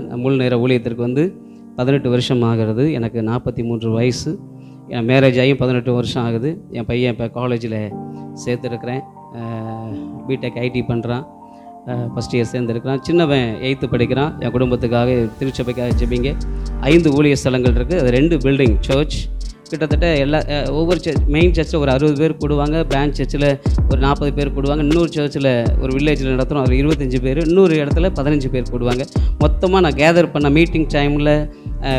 முழு நேர ஊழியத்திற்கு வந்து பதினெட்டு வருஷம் ஆகிறது. எனக்கு நாற்பத்தி மூன்று வயசு. என் மேரேஜ் ஆகி பதினெட்டு வருஷம் ஆகுது. என் பையன் இப்போ காலேஜில் சேர்த்துருக்கிறேன். பிடெக் ஐடி பண்ணுறான் ஃபஸ்ட் இயர் சேர்ந்துருக்கிறான். சின்னவன் எயித்து படிக்கிறான். என் குடும்பத்துக்காக திருச்சபைக்காக ஜெபிங்க. ஐந்து ஊழிய ஸ்தலங்கள் இருக்குது அது ரெண்டு பில்டிங் சர்ச் கிட்டத்தட்ட எல்லா ஒவ்வொரு சர்ச் மெயின் சர்ச்சில் ஒரு அறுபது பேர் கூடுவாங்க பிரான்ச் சர்ச்சில் ஒரு நாற்பது பேர் கூடுவாங்க இன்னொரு சர்ச்சில் ஒரு வில்லேஜில் நடத்துகிறோம் ஒரு இருபத்தஞ்சி பேர் இன்னொரு இடத்துல பதினஞ்சு பேர் கூடுவாங்க. மொத்தமாக நான் கேதர் பண்ண மீட்டிங் டைமில்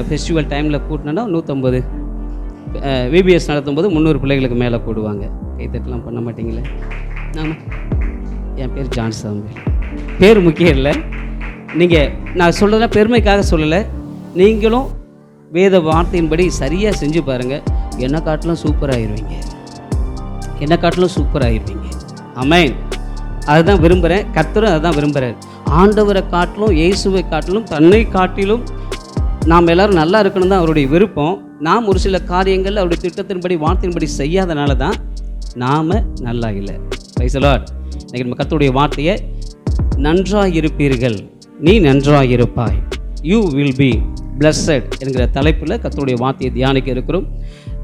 ஃபெஸ்டிவல் டைமில் கூட்டினேன்னா நூற்றம்பது விபிஎஸ் நடத்தும்போது முந்நூறு பிள்ளைகளுக்கு மேலே கூடுவாங்க. கைத்தட்டலாம் பண்ண மாட்டீங்களே? ஆமாம் என் பேர் ஜான் சாம்பி பேர் முக்கியம் இல்லை. நீங்கள் நான் சொல்கிறத பெருமைக்காக சொல்லலை. நீங்களும் வேத வார்த்தையின்படி சரியாக செஞ்சு பாருங்கள் என்னை காட்டிலும் சூப்பராகிடுவீங்க என்னை காட்டிலும் சூப்பராகிடுவீங்க அமேன் அதுதான் விரும்புகிறேன் கத்தரும் அதுதான் விரும்புகிறார் ஆண்டவரை காட்டிலும் இயேசுவை காட்டிலும் தன்னை காட்டிலும் நாம் எல்லோரும் நல்லா இருக்கணும் தான் அவருடைய விருப்பம். நாம் ஒரு சில காரியங்கள் அவருடைய திட்டத்தின்படி வார்த்தையின்படி செய்யாதனால தான் நாம் நல்லா இல்லை. பைசலாட் இன்றைக்கி நம்ம கத்தருடைய வார்த்தையை நன்றாக இருப்பீர்கள் நீ நன்றாக இருப்பாய் யூ வில் பி பிளஸட் என்கிற தலைப்பில் கத்தருடைய வார்த்தையை தியானிக்க இருக்கிறோம்.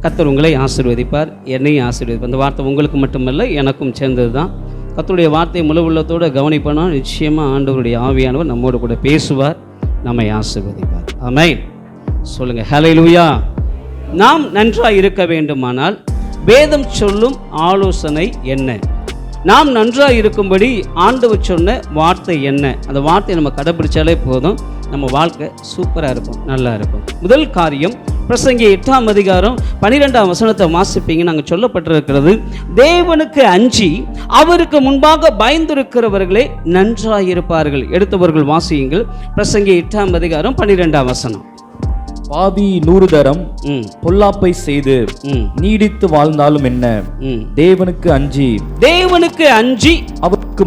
கத்தர் உங்களை ஆசீர்வதிப்பார். என்னையும் ஆசீர்வதிப்பார் அந்த வார்த்தை உங்களுக்கு மட்டுமல்ல எனக்கும் சேர்ந்தது தான் கத்தருடைய வார்த்தையை முழு உள்ளத்தோடு கவனிப்பனா? நிச்சயமாக ஆண்டவருடைய ஆவியானவர் நம்மோடு கூட பேசுவார் நம்மை ஆசீர்வதிப்பார். ஆமை சொல்லுங்கள் ஹலை லூயா நாம் நன்றாக இருக்க வேண்டுமானால் வேதம் சொல்லும் ஆலோசனை என்ன? நாம் நன்றாக இருக்கும்படி ஆண்டவர் சொன்ன வார்த்தை என்ன? அந்த வார்த்தையை நம்ம கடைபிடிச்சாலே போதும். நம்ம வாழ்க்கை சூப்பராக இருக்கும் நல்லா இருக்கும். முதல் காரியம் பிரசங்கி எட்டாம் அதிகாரம் பனிரெண்டாம் வசனத்தை வாசிப்பீங்க. நாங்கள் சொல்லப்பட்டிருக்கிறது தேவனுக்கு அஞ்சி அவருக்கு முன்பாக பயந்திருக்கிறவர்களே நன்றாக இருப்பார்கள் எடுத்தவர்கள் வாசியுங்கள். பிரசங்கி எட்டாம் அதிகாரம் பனிரெண்டாம் வசனம். பாவி நூறு தரம் பொல்லாப்பை செய்து நீடித்து வாழ்ந்தாலும் என்ன? தேவனுக்கு அஞ்சி தேவனுக்கு அஞ்சி அவருக்கு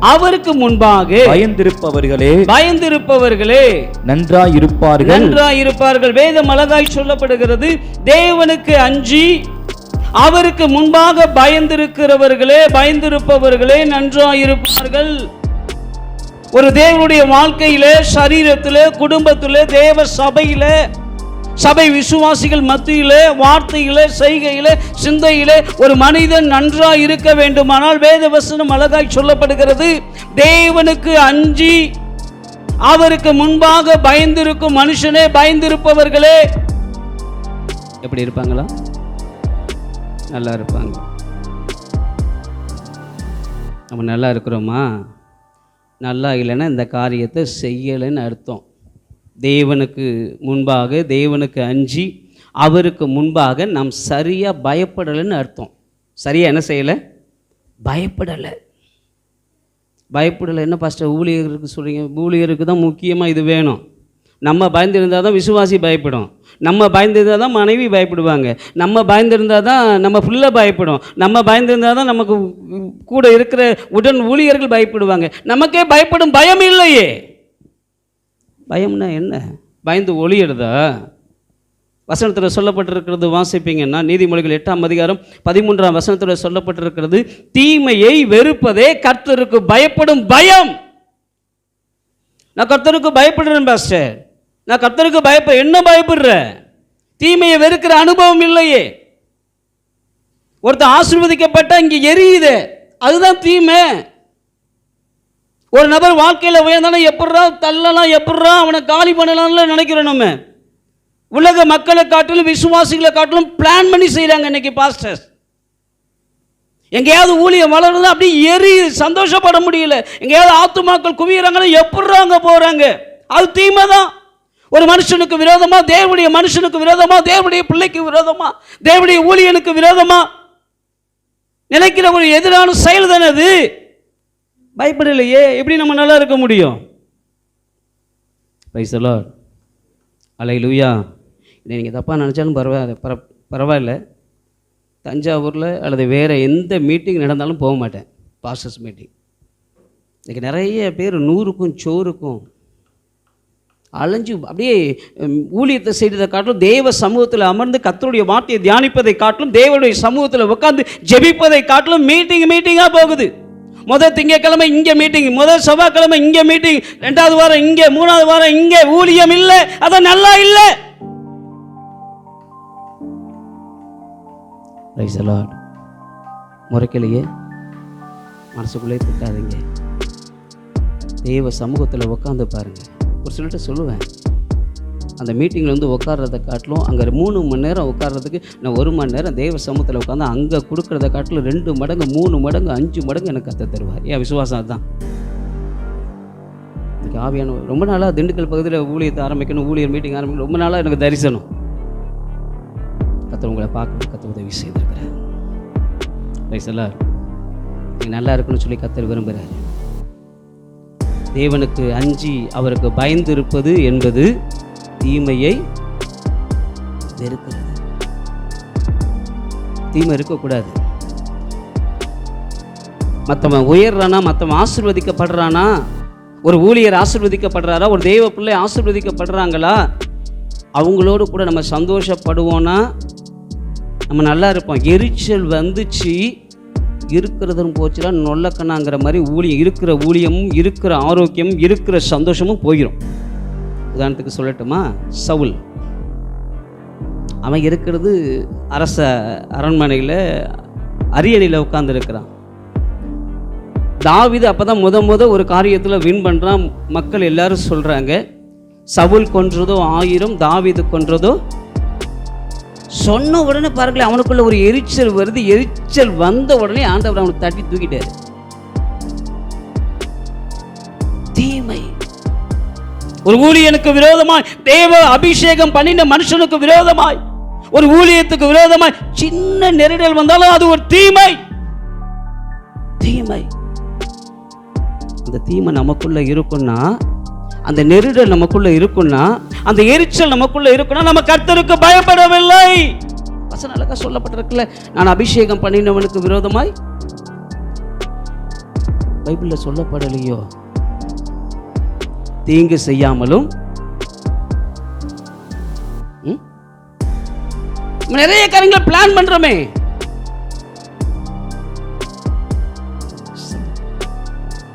அவருக்கு முன்பாக பயந்திருப்பவர்களே பயந்திருப்பவர்களே நன்றாயிருப்பார்கள். நன்றாய் இருப்பார்கள் வேதம் அழகாய் சொல்லப்படுகிறது. தேவனுக்கு அஞ்சி அவருக்கு முன்பாக பயந்திருக்கிறவர்களே பயந்திருப்பவர்களே நன்றாயிருப்பார்கள். ஒரு தேவனுடைய வாழ்க்கையிலே சரீரத்திலே குடும்பத்திலே தேவ சபையிலே சபை விசுவாசிகள் மத்தியிலே வார்த்தையிலே செய்கையிலே சிந்தையிலே ஒரு மனிதன் நன்றாக இருக்க வேண்டுமானால் வேத வசனம் அழகாய் சொல்லப்படுகிறது. தேவனுக்கு அஞ்சி அவருக்கு முன்பாக பயந்திருக்கும் மனுஷனே பயந்திருப்பவர்களே. எப்படி இருப்பாங்களா? நல்லா இருப்பாங்க. நம்ம நல்லா இருக்கிறோமா? நல்லா இல்லைன்னா இந்த காரியத்தை செய்யலைன்னு அர்த்தம். தேவனுக்கு முன்பாக தேவனுக்கு அஞ்சி அவருக்கு முன்பாக நாம் சரியாக பயப்படலைன்னு அர்த்தம். சரியாக என்ன செய்யலை? பயப்படலை. பயப்படலை. என்ன பாஸ்டர் ஊழியருக்கு சொல்கிறீங்க ஊழியருக்கு தான் முக்கியமாக இது வேணும். நம்ம பயந்துருந்தால் தான் விசுவாசி பயப்படும். நம்ம பயந்துருந்தால் தான் மனைவி பயப்படுவாங்க. நம்ம பயந்துருந்தால் தான் நம்ம ஃபுல்லாக பயப்படும். நம்ம பயந்துருந்தால் தான் நமக்கு கூட இருக்கிற உடன் ஊழியர்கள் பயப்படுவாங்க. நமக்கே பயப்படும் பயம் இல்லையே. பயம்னா என்ன? பயந்து ஒளியிடுதா வசனத்தில் சொல்லப்பட்டிருக்கிறது வாசிப்பீங்கன்னா நீதிமொழிகள் எட்டாம் அதிகாரம் பதிமூன்றாம் வசனத்தில் சொல்லப்பட்டிருக்கிறது தீமையை வெறுப்பதே கர்த்தருக்கு பயப்படும் பயம். நான் கர்த்தருக்கு பயப்படுறேன் பாஸ்டர். நான் கர்த்தருக்கு பயப்ப என்ன பயப்படுறேன் தீமையை வெறுக்கிற அனுபவம் இல்லையே. ஒருத்தர் ஆசிர்வதிக்கப்பட்ட இங்கே எரியுது. அதுதான் தீமை. ஒரு நபர் வாழ்க்கையில் உயர்ந்தானே எப்பட்றா தள்ளலாம் எப்பட்றா அவனை காலி பண்ணலாம்ல நினைக்கிறோம் நம்ம? உலக மக்களை காட்டிலும் விசுவாசிகளை காட்டிலும் பிளான் பண்ணி செய்கிறாங்க இன்னைக்கு பாஸ்டர்ஸ் எங்கேயாவது ஊழியம் வளருது அப்படியே எரி சந்தோஷப்பட முடியல. எங்கேயாவது ஆத்துமாக்கள் குவியறாங்கன்னா எப்பட்றா அங்கே போகிறாங்க அது தீமை தான் ஒரு மனுஷனுக்கு விரோதமாக தேவனுடைய மனுஷனுக்கு விரோதமாக தேவனுடைய பிள்ளைக்கு விரோதமாக தேவனுடைய ஊழியனுக்கு விரோதமாக நினைக்கிற ஒரு எதிரான செயல் தானே அது? பயப்படலையே. எப்படி நம்ம நல்லா இருக்க முடியும்? பைசலோ அலை லூயா இதை நீங்கள் தப்பாக நினச்சாலும் பரவாயில்ல பர பரவாயில்ல. தஞ்சாவூரில் அல்லது வேறு எந்த மீட்டிங் நடந்தாலும் போக மாட்டேன். பாஸ்டர்ஸ் மீட்டிங் இன்றைக்கி நிறைய பேர் நூறுக்கும் சோறுக்கும் அலைஞ்சு அப்படியே ஊழியத்தை செய்ததை காட்டிலும் தேவ சமூகத்தில் அமர்ந்து கத்தருடைய வார்த்தையை தியானிப்பதை காட்டிலும் தேவனுடைய சமூகத்தில் உட்காந்து ஜெபிப்பதை காட்டிலும் மீட்டிங் மீட்டிங்காக போகுது. முதல் திங்கக்கிழமை இங்கே மீட்டிங் முதல் செவ்வாய்க்கிழமை இங்கே மீட்டிங் ரெண்டாவது வாரம் இங்கே மூணாவது வாரம் இங்கே ஊழியம் இல்லை அதான் நல்லா இல்லை. முறைக்கலையே மனசுக்குள்ளே திட்டாதீங்க. தெய்வ சமூகத்தில் உட்காந்து பாருங்க. ஒரு சிலர்கிட்ட சொல்லுவேன் அந்த மீட்டிங்கில் வந்து உட்கார்றத காட்டிலும் அங்கே மூணு மணி நேரம் உட்கார்றதுக்கு நான் ஒரு மணி நேரம் தேவ சமூகத்தில் உட்காந்து அங்கே கொடுக்குறத காட்டிலும் ரெண்டு மடங்கு மூணு மடங்கு அஞ்சு மடங்கு எனக்கு கற்று தருவார். ஏன் விசுவாசம் அதுதான்? எனக்கு ஆவியான ரொம்ப நாளாக திண்டுக்கல் பகுதியில் ஊழியத்தை ஆரம்பிக்கணும் ஊழியர் மீட்டிங் ஆரம்பிக்கணும் ரொம்ப நாளாக எனக்கு தரிசனம். கத்தர் உங்களை பார்க்கணும் கத்த உதவி செய்திருக்கிறார். ரைசல்லா நீங்கள் நல்லா இருக்குன்னு சொல்லி கத்தர் விரும்புகிறார் தேவனுக்கு அஞ்சி அவருக்கு பயந்து இருப்பது என்பது தீமையை வெறுக்கிறது. தீமை இருக்கக்கூடாது. மற்றவன் உயர்றானா மற்றவன் ஆசிர்வதிக்கப்படுறானா ஒரு ஊழியர் ஆசிர்வதிக்கப்படுறாரா ஒரு தெய்வ பிள்ளை ஆசிர்வதிக்கப்படுறாங்களா அவங்களோடு கூட நம்ம சந்தோஷப்படுவோன்னா நம்ம நல்லா இருப்போம். எரிச்சல் வந்துச்சு இருக்கிறதும் போச்சுலாம் நொல்லக்கணாங்கிற மாதிரி ஊழியம் இருக்கிற ஊழியமும் இருக்கிற ஆரோக்கியமும் இருக்கிற சந்தோஷமும் போயிடும் உதாரணத்துக்கு சொல்லட்டுமா? சவுல். அவன் இருக்கிறது அரச அரண்மனையில் அரியணையில் உட்காந்துருக்கிறான் தாவிது அப்போ தான் முத முத ஒரு காரியத்தில் வின் பண்ணுறான் மக்கள் எல்லாரும் சொல்கிறாங்க சவுல் கொன்றதோ ஆயிரம் தாவீது கொன்றதோ? சொன்ன உடனே பாருங்களேன் அவனுக்குள்ள ஒரு எரிச்சல் வருது. எரிச்சல் வந்த உடனே ஆண்டவர் அவனுக்கு தட்டி தூக்கிட்டாரு. தீமை. ஒரு ஊழியனுக்கு விரோதமாய் தேவ அபிஷேகம் பண்ணின மனுஷனுக்கு விரோதமாய் ஒரு ஊழியத்துக்கு விரோதமாய் சின்ன நெருடல் வந்தாலும் அது ஒரு தீமை. தீமை. அந்த தீமை நமக்குள்ள இருக்குன்னா அந்த நெருடல் நமக்குள்ள இருக்குன்னா அந்த எரிச்சல் நமக்குள்ள இருக்குன்னா நம்ம கர்த்தருக்கு பயப்படவில்லை. வசன அழகா சொல்லப்பட்டிருக்குல்ல நான் அபிஷேகம் பண்ணினவனுக்கு விரோதமாய்? பைபிள்ல சொல்லப்படலையோ? தீங்கு செய்யாமலும். நிறைய காரியங்களை பிளான் பண்றோமே.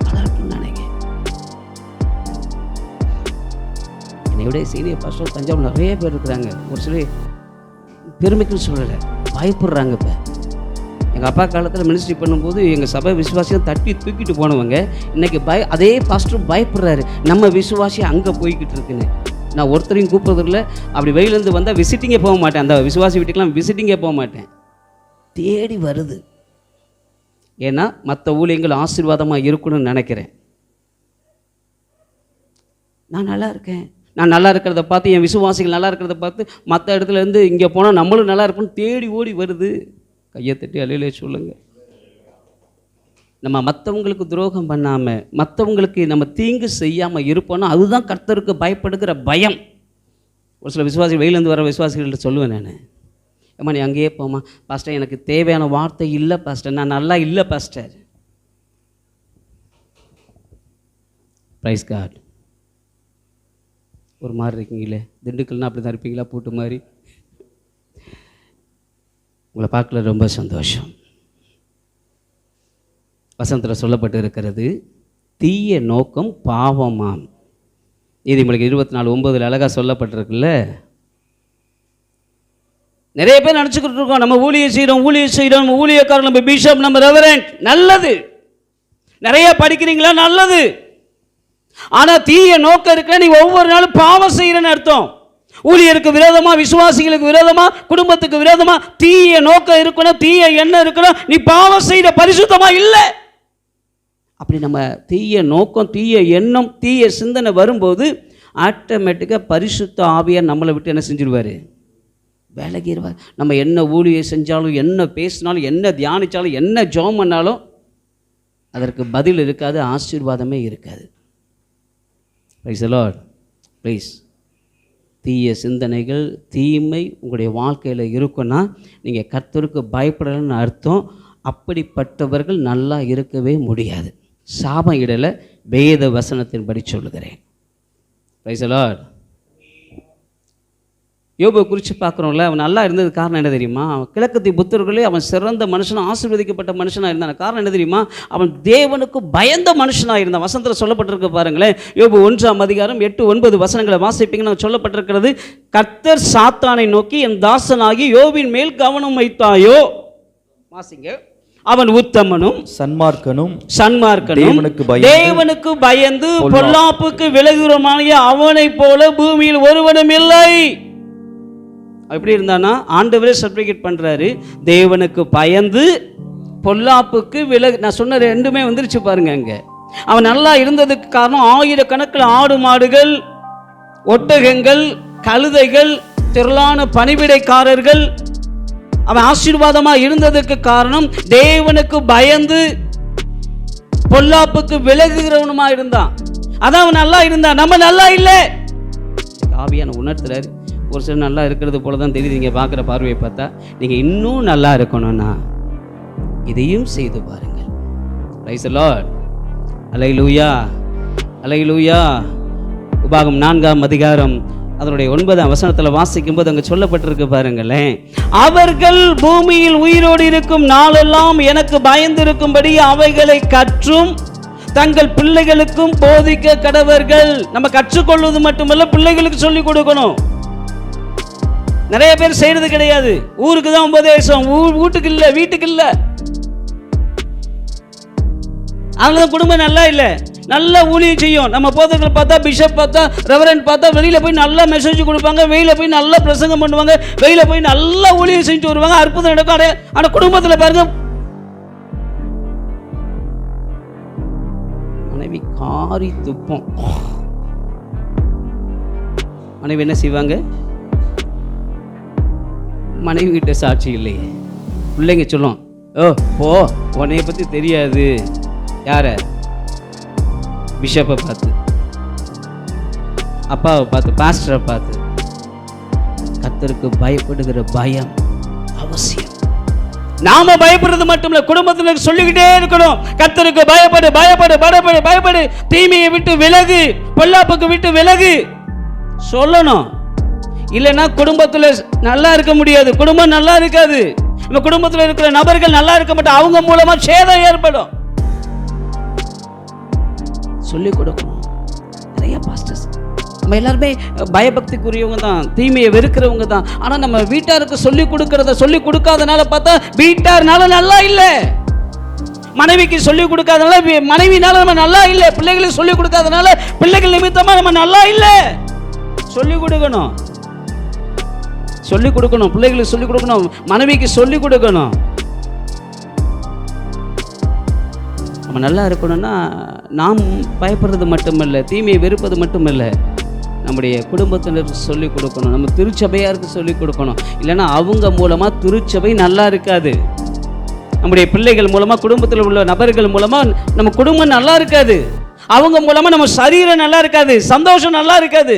அதற்கு என்னை விட சீனியர் பாஸ்டர் தஞ்சாவூர் நிறைய பேர் இருக்கிறாங்க. ஒரு சில பெருமைக்குன்னு சொல்லலை பயப்படுறாங்க இப்போ. எங்கள் அப்பா காலத்தில் மினிஸ்ட்ரி பண்ணும்போது எங்கள் சபை விசுவாசியம் தட்டி தூக்கிட்டு போனவங்க இன்றைக்கி பய அதே பாஸ்டரும் பயப்படுறாரு. நம்ம விசுவாசி அங்கே போய்கிட்டு இருக்குன்னு. நான் ஒருத்தரையும் கூப்பிட்றதில்ல அப்படி வெயிலேருந்து வந்தால் விசிட்டிங்கே போக மாட்டேன். அந்த விசுவாசி வீட்டுக்கெலாம் விசிட்டிங்கே போக மாட்டேன். தேடி வருது. ஏன்னா மற்ற ஊழியங்கள் ஆசீர்வாதமாக இருக்கணும்னு நினைக்கிறேன். நான் நல்லா இருக்கேன். நான் நல்லா இருக்கிறத பார்த்து என் விசுவாசிகள் நல்லா இருக்கிறத பார்த்து மற்ற இடத்துல இருந்து இங்கே போனால் நம்மளும் நல்லா இருக்கும்னு தேடி ஓடி வருது. கையை தட்டி அலையிலே சொல்லுங்கள் நம்ம மற்றவங்களுக்கு துரோகம் பண்ணாமல் மற்றவங்களுக்கு நம்ம தீங்கு செய்யாமல் இருப்போம்னா அதுதான் கர்த்தருக்கு பயப்படுகிற பயம். ஒரு சில விசுவாசிகள் வெளியிலேருந்து வர விசுவாசிகள்கிட்ட சொல்லுவேன் நான். ஏம்மா நீ அங்கேயே போமா பாஸ்டர் எனக்கு தேவையான வார்த்தை இல்லை பாஸ்டர் நான் நல்லா இல்லை பாஸ்டர் ப்ரைஸ் கார்டு ஒரு மாதிரி இருக்கீங்களே. திண்டுக்கல்னால் அப்படி தான் இருப்பீங்களா? பூட்டு மாதிரி. உங்களை பார்க்கல ரொம்ப சந்தோஷம். வசந்தில் சொல்லப்பட்டு இருக்கிறது தீய நோக்கம் பாவமாம். இது உங்களுக்கு இருபத்தி நாலு ஒன்பதில் அழகாக சொல்லப்பட்டிருக்குல்ல? நிறைய பேர் நினச்சிக்கிட்டு இருக்கோம் நம்ம ஊழியை செய்கிறோம் ஊழியர் செய்கிறோம் நம்ம ஊழியக்காரர் நம்ம பிஷப் நம்ம ரெவரண்ட் நல்லது. நிறைய படிக்கிறீங்களா? நல்லது. ஆனால் தீய நோக்கம் இருக்க நீ ஒவ்வொரு நாளும் பாவம் செய்கிறேன்னு அர்த்தம். ஊழியருக்கு விரோதமா விசுவாசிகளுக்கு விரோதமா குடும்பத்துக்கு விரோதமா தீய நோக்கம் இருக்கணும் தீய எண்ணம் இருக்கணும். நீ பாவம் செய்த பரிசுத்தமா இல்லை. அப்படி நம்ம தீய நோக்கம் தீய எண்ணம் தீய சிந்தனை வரும்போது ஆட்டோமேட்டிக்காக பரிசுத்த ஆவியார் நம்மளை விட்டு என்ன செஞ்சிருவார்? விலகிடுவார் நம்ம என்ன ஊழியை செஞ்சாலும் என்ன பேசினாலும் என்ன தியானித்தாலும் என்ன ஜோம் பண்ணாலும் அதற்கு பதில் இருக்காது ஆசீர்வாதமே இருக்காது. ப்ரைஸ் லார்ட் ப்ளீஸ் தீய சிந்தனைகள் தீமை உங்களுடைய வாழ்க்கையில் இருக்குன்னா நீங்கள் கர்த்தருக்கு பயப்படலைன்னு அர்த்தம். அப்படிப்பட்டவர்கள் நல்லா இருக்கவே முடியாது. சாபம் இடலை வேத வசனத்தின்படி சொல்லுகிறேன். ப்ரைஸ் யோபை குறித்து பார்க்குறோம்ல அவன் நல்லா இருந்தது காரணம் என்ன தெரியுமா? அவன் கிழக்கத்தி புத்தர்களே அவன் சிறந்த மனுஷனும் ஆசீர்வதிக்கப்பட்ட மனுஷனாக இருந்தான் காரணம் என்ன தெரியுமா? அவன் தேவனுக்கு பயந்த மனுஷனாக இருந்தான். வசனத்தில் சொல்லப்பட்டிருக்கு பாருங்களேன். யோபு ஒன்றாம் அதிகாரம் எட்டு ஒன்பது வசனங்களை வாசிப்பீங்கன்னு சொல்லப்பட்டிருக்கிறது. கர்த்தர் சாத்தானை நோக்கி என் தாசனாகி யோபின் மேல் கவனம் வைத்தாயோ? வாசிங்க. அவன் உத்தமனும் சன்மார்க்கனும் சன்மார்க்கனும் தேவனுக்கு பயந்து பொல்லாப்புக்கு விலகுறமானிய அவனைப் போல பூமியில் ஒருவனும் இல்லை. எப்படி இருந்தானா ஆண்டவரே சர்டிஃபிகேட் பண்ணுறாரு தேவனுக்கு பயந்து பொல்லாப்புக்கு விலகு நான் சொன்ன ரெண்டுமே வந்துருச்சு பாருங்க அங்கே. அவன் நல்லா இருந்ததுக்கு காரணம் ஆயிரக்கணக்கில் ஆடு மாடுகள் ஒட்டகங்கள் கழுதைகள் திரளான பணிவிடைக்காரர்கள். அவன் ஆசீர்வாதமாக இருந்ததுக்கு காரணம் தேவனுக்கு பயந்து பொல்லாப்புக்கு விலகுகிறவனுமா இருந்தான். அதான் அவன் நல்லா இருந்தான். நம்ம நல்லா இல்லை. ஆவியான உணர்த்துறாரு. ஒரு சிலர் நல்லா இருக்கிறது போல தான் தெரியுது. நீங்கள் பார்க்குற பார்வையை பார்த்தா நீங்கள் இன்னும் நல்லா இருக்கணும்னா இதையும் செய்து பாருங்கள். ரைஸ் லார்ட் அலை லூயா உபாகம் நான்காம் அதிகாரம் அதனுடைய ஒன்பதாம் வசனத்தில் வாசிக்கும்போது அங்கே சொல்லப்பட்டிருக்கு பாருங்களேன். அவர்கள் பூமியில் உயிரோடு இருக்கும் நாளெல்லாம் எனக்கு பயந்திருக்கும்படி அவைகளை கற்றும் தங்கள் பிள்ளைகளுக்கும் போதிக்க கடவர்கள். நம்ம கற்றுக்கொள்வது மட்டுமல்ல பிள்ளைகளுக்கு சொல்லிக் கொடுக்கணும். நிறைய பேர் செய்யறது கிடையாது. ஊருக்கு தான் உபதேசம். ஊ- வீட்டுக்கு இல்லை வீட்டுக்கு இல்ல. அதனால குடும்பம் நல்லா இல்லை. நல்ல ஊழியம் செய்யும். நம்ம போதர்கள் பார்த்தா பிஷப் பார்த்தா ரெவரண்ட் பார்த்தா வெளியில் போய் நல்லா மெசேஜ் கொடுப்பாங்க. வெளியில் போய் நல்லா பிரசங்கம் பண்ணுவாங்க. வெளியில் போய் நல்லா ஊழியம் செஞ்சு வருவாங்க. அற்புதம் நடக்கும். அடைய ஆனால் குடும்பத்தில் பாருங்க. மனைவி காரி துப்பம். மனைவி என்ன செய்வாங்க? மனைவி கிட்ட சாட்சி இல்லையே பிள்ளைங்க சொல்லும் ஓ போ உன்னைய பற்றி தெரியாது. யார? பிஷப்பை பார்த்து அப்பாவை பார்த்து பாஸ்டரை பார்த்து கர்த்தருக்கு பயப்படுகிற பயம் அவசியம். நாம பயப்படுறது மட்டும் இல்ல குடும்பத்துல சொல்லிக்கிட்டே இருக்கணும். கர்த்தருக்கு பயப்படு பயப்படு பயப்படு பயப்படு. தீமையை விட்டு விலகு பொல்லாப்புக்கு விட்டு விலகு. சொல்லணும். இல்லைன்னா குடும்பத்தில் நல்லா இருக்க முடியாது. குடும்பம் நல்லா இருக்காது. நம்ம குடும்பத்தில் இருக்கிற நபர்கள் நல்லா இருக்க மாட்டோம் அவங்க மூலமாக சேதம் ஏற்படும். சொல்லிக் கொடுக்கணும். நிறைய பாஸ்டர்ஸ் நம்ம எல்லாருமே பயபக்திக்குரியவங்க தான். தீமையை வெறுக்கிறவங்க தான். ஆனால் நம்ம வீட்டாருக்கு சொல்லிக் கொடுக்கறத சொல்லிக் கொடுக்காதனால பார்த்தா வீட்டார்னால நல்லா இல்லை. மனைவிக்கு சொல்லிக் கொடுக்காதனால மனைவினால நம்ம நல்லா இல்லை. பிள்ளைகளுக்கு சொல்லிக் கொடுக்காதனால பிள்ளைகள் நிமித்தமாக நம்ம நல்லா இல்லை. சொல்லிக் கொடுக்கணும். சொல்லிக் கொடுக்கணும் பிள்ளைகளுக்கு சொல்லிக் கொடுக்கணும் மனைவிக்கு சொல்லிக் கொடுக்கணும். நம்ம நல்லா இருக்கணும்னா நாம் பயப்படுறது மட்டுமல்ல தீமையை வெறுப்பது மட்டுமல்ல. நம்முடைய குடும்பத்தினருக்கு சொல்லிக் கொடுக்கணும் நம்ம திருச்சபையாருக்கு சொல்லிக் கொடுக்கணும். இல்லைன்னா அவங்க மூலமாக திருச்சபை நல்லா இருக்காது. நம்முடைய பிள்ளைகள் மூலமாக குடும்பத்தில் உள்ள நபர்கள் மூலமாக நம்ம குடும்பம் நல்லா இருக்காது. அவங்க மூலமாக நம்ம சரீரம் நல்லா இருக்காது சந்தோஷம் நல்லா இருக்காது.